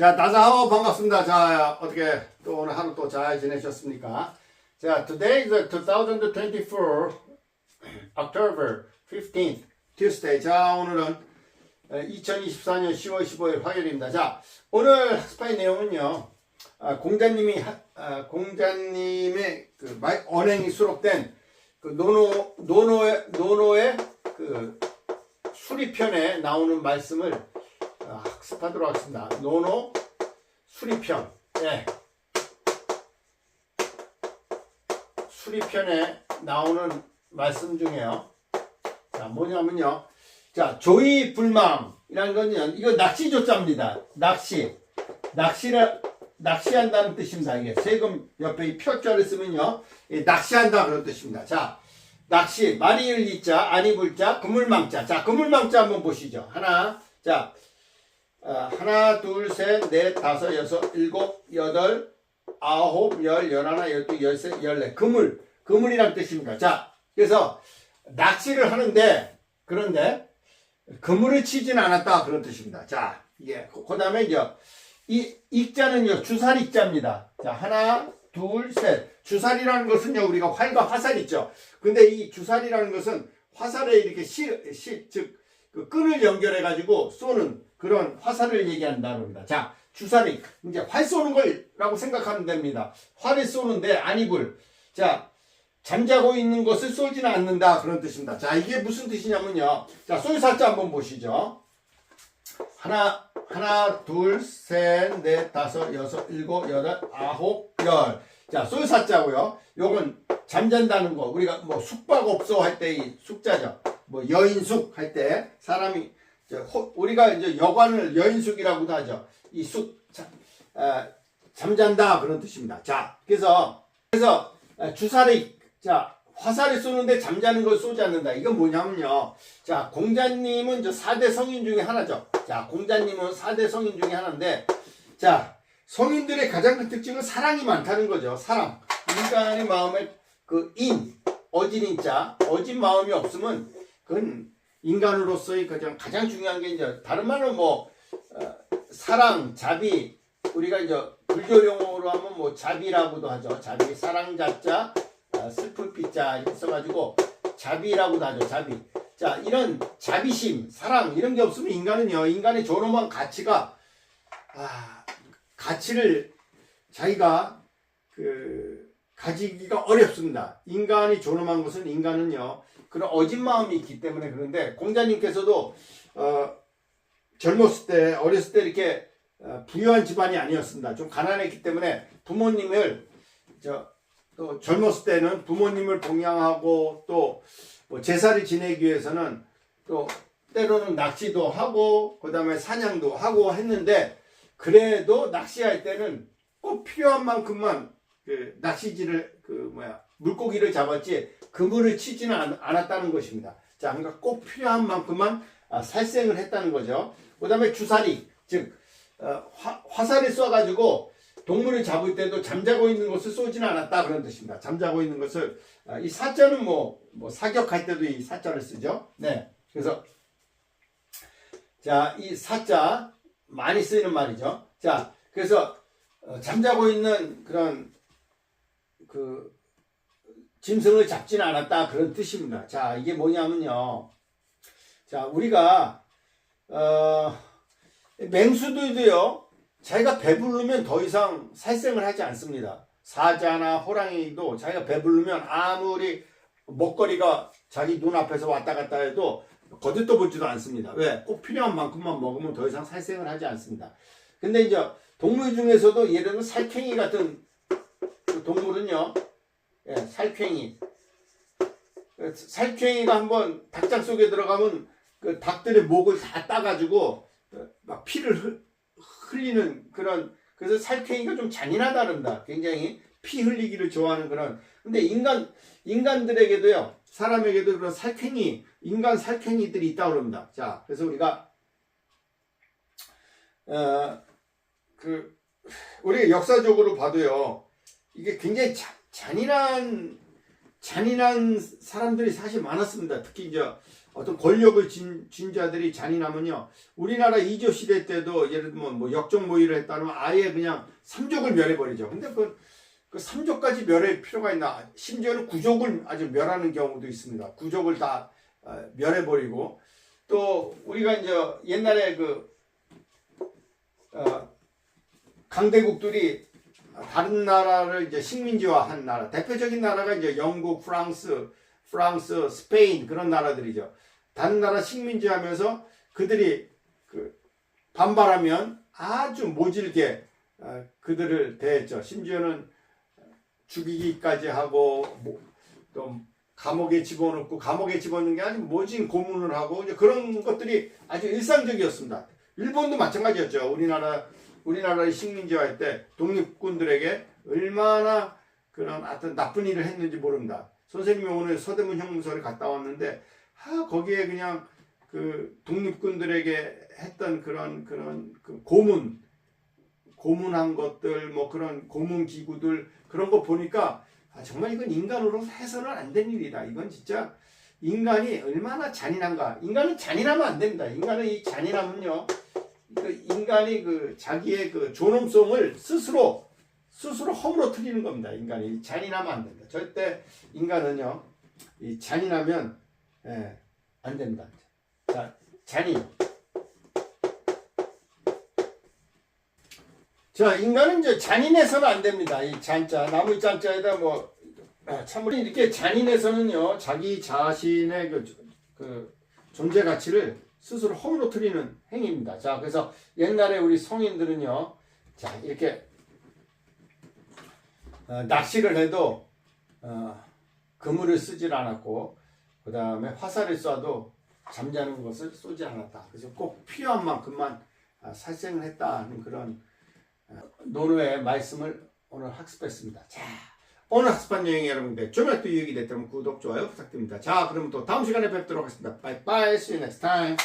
자, 다자하오 반갑습니다. 자, 어떻게 또 오늘 하루 또 잘 지내셨습니까? 자, today is the 2024 October 15th Tuesday. 자, 오늘은 2024년 10월 15일 화요일입니다. 자, 오늘 스파이 내용은요. 아, 공자님이 하- 아, 공자님의 그 말- 언행이 수록된 그 노노 노노의 노노의 그 수리편에 나오는 말씀을 아, 학습하도록 하겠습니다. 노노 수리편. 예. 수리편에 나오는 말씀 중에요. 자, 뭐냐면요. 자, 조이 불망이라는 건요. 이거 낚시 조자입니다. 낚시. 낚시를 낚시한다는 뜻입니다. 이게 세금 옆에 이 표자를 쓰면요. 이 낚시한다 그런 뜻입니다. 자, 낚시 마리을 이자 아니 불자 그물망자. 자, 그물망자 한번 보시죠. 하나. 자, 어, 하나, 둘, 셋, 넷, 다섯, 여섯, 일곱, 여덟, 아홉, 열, 열하나, 열두, 열세, 열네. 그물. 그물이란 뜻입니다. 자, 그래서 낚시를 하는데, 그런데, 그물을 치지는 않았다. 그런 뜻입니다. 자, 예. 그 다음에 이제, 이, 익자는요, 주살 익자입니다. 자, 하나, 둘, 셋. 주살이라는 것은요, 우리가 활과 화살 있죠. 근데 이 주살이라는 것은 화살에 이렇게 실, 실, 즉, 그 끈을 연결해 가지고 쏘는 그런 화살을 얘기한다는 겁니다. 자, 주살이 이제 활 쏘는 걸라고 생각하면 됩니다. 활을 쏘는데 안입을 자 잠자고 있는 것을 쏘지는 않는다 그런 뜻입니다. 자 이게 무슨 뜻이냐면요. 자 쏠사자 한번 보시죠. 하나 하나 둘 셋 넷 다섯 여섯 일곱 여덟 아홉 열. 자 쏠사자고요. 요건 잠잔다는 거 우리가 뭐 숙박업소 할 때 이 숙자죠. 뭐 여인숙 할 때 사람이 우리가 이제 여관을 여인숙이라고도 하죠. 이 숙, 잠잔다 그런 뜻입니다. 자, 그래서 그래서 아, 주사리 자 화살을 쏘는데 잠자는 걸 쏘지 않는다. 이건 뭐냐면요. 자, 공자님은 저 4대 성인 중에 하나죠. 자, 공자님은 4대 성인 중에 하나인데 자, 성인들의 가장 큰 특징은 사랑이 많다는 거죠. 사랑. 인간의 마음에 그 인, 어진 인 자, 어진 마음이 없으면 그건 인간으로서의 가장 가장 중요한 게 이제 다른 말로 뭐 어, 사랑, 자비 우리가 이제 불교 용어로 하면 뭐 자비라고도 하죠. 자비, 사랑 자자, 어, 슬픈 피자 이렇게 써가지고 자비라고도 하죠. 자비. 자 이런 자비심, 사랑 이런 게 없으면 인간은요 인간의 존엄한 가치가 아 가치를 자기가 그 가지기가 어렵습니다. 인간이 존엄한 것은 인간은요 그런 어진 마음이 있기 때문에 그런데 공자님께서도 어, 젊었을 때 어렸을 때 이렇게 어, 부유한 집안이 아니었습니다. 좀 가난했기 때문에 부모님을 저 또 젊었을 때는 부모님을 봉양하고 또 뭐 제사를 지내기 위해서는 또 때로는 낚시도 하고 그다음에 사냥도 하고 했는데 그래도 낚시할 때는 꼭 필요한 만큼만 그 낚시질을 그 뭐야 물고기를 잡았지 그물을 치지는 않, 않았다는 것입니다. 자, 그러니까 꼭 필요한 만큼만 아, 살생을 했다는 거죠. 그 다음에 주사리, 즉 어, 화, 화살을 쏴가지고 동물을 잡을 때도 잠자고 있는 것을 쏘지는 않았다 그런 뜻입니다. 잠자고 있는 것을 아, 이 사자는 뭐, 뭐 사격할 때도 이 사자를 쓰죠. 네, 그래서 자, 이 사자 많이 쓰이는 말이죠. 자, 그래서 어, 잠자고 있는 그런 그 짐승을 잡지는 않았다 그런 뜻입니다. 자 이게 뭐냐면요. 자 우리가 어, 맹수들도요. 자기가 배부르면 더 이상 살생을 하지 않습니다. 사자나 호랑이도 자기가 배부르면 아무리 먹거리가 자기 눈앞에서 왔다 갔다 해도 거들떠 보지도 않습니다. 왜? 꼭 필요한 만큼만 먹으면 더 이상 살생을 하지 않습니다. 근데 이제 동물 중에서도 예를 들면 살쾡이 같은 그 동물은요. 예, 살쾡이. 그 살쾡이가 한번 닭장 속에 들어가면 그 닭들의 목을 다 따가지고 어, 막 피를 흘, 흘리는 그런 그래서 살쾡이가 좀 잔인하다 그럽니다. 굉장히 피 흘리기를 좋아하는 그런 근데 인간 인간들에게도요 사람에게도 그런 살쾡이 인간 살쾡이들이 있다고 그럽니다. 자 그래서 우리가 어 그 우리가 역사적으로 봐도요 이게 굉장히 자, 잔인한 잔인한 사람들이 사실 많았습니다. 특히 이제 어떤 권력을 진, 진 자들이 잔인하면요. 우리나라 이조 시대 때도 예를 들면 뭐 역적 모의를 했다면 아예 그냥 삼족을 멸해버리죠. 근데 그, 그 삼족까지 멸할 필요가 있나? 심지어는 구족을 아주 멸하는 경우도 있습니다. 구족을 다 어, 멸해버리고 또 우리가 이제 옛날에 그 어, 강대국들이 다른 나라를 이제 식민지화한 나라 대표적인 나라가 이제 영국, 프랑스, 프랑스, 스페인 그런 나라들이죠. 다른 나라 식민지하면서 그들이 그 반발하면 아주 모질게 어, 그들을 대했죠. 심지어는 죽이기까지 하고 뭐, 또 감옥에 집어넣고 감옥에 집어넣는 게 아니고 모진 고문을 하고 그런 것들이 아주 일상적이었습니다. 일본도 마찬가지였죠. 우리나라 우리나라의 식민지화 할 때 독립군들에게 얼마나 그런 하여튼 나쁜 일을 했는지 모릅니다. 선생님이 오늘 서대문 형무소를 갔다 왔는데 아, 거기에 그냥 그 독립군들에게 했던 그런 그런 그 고문 고문한 것들 뭐 그런 고문 기구들 그런 거 보니까 아, 정말 이건 인간으로 해서는 안 된 일이다. 이건 진짜 인간이 얼마나 잔인한가. 인간은 잔인하면 안 됩니다. 인간은 이 잔인함은요. 그 인간이 그 자기의 그 존엄성을 스스로 스스로 허물어뜨리는 겁니다. 인간이 잔인하면 안 된다. 절대 인간은요. 이 잔인하면 예, 안 됩니다. 자, 잔인. 자, 인간은 이제 잔인해서는 안 됩니다. 이 잔자, 나무 잔자에다 뭐, 아, 참으로 이렇게 잔인해서는요, 자기 자신의 그, 그 존재 가치를 스스로 허물어뜨리는 행위입니다. 자, 그래서 옛날에 우리 성인들은요, 자, 이렇게, 어, 낚시를 해도, 어, 그물을 쓰질 않았고, 그 다음에 화살을 쏴도 잠자는 것을 쏘지 않았다. 그래서 꼭 필요한 만큼만 아, 살생을 했다는 그런 노노의 말씀을 오늘 학습했습니다. 자, 오늘 학습한 내용이 여러분들 좀이라도 유익이 됐다면 구독, 좋아요 부탁드립니다. 자, 그러면 또 다음 시간에 뵙도록 하겠습니다. Bye bye. See you next time.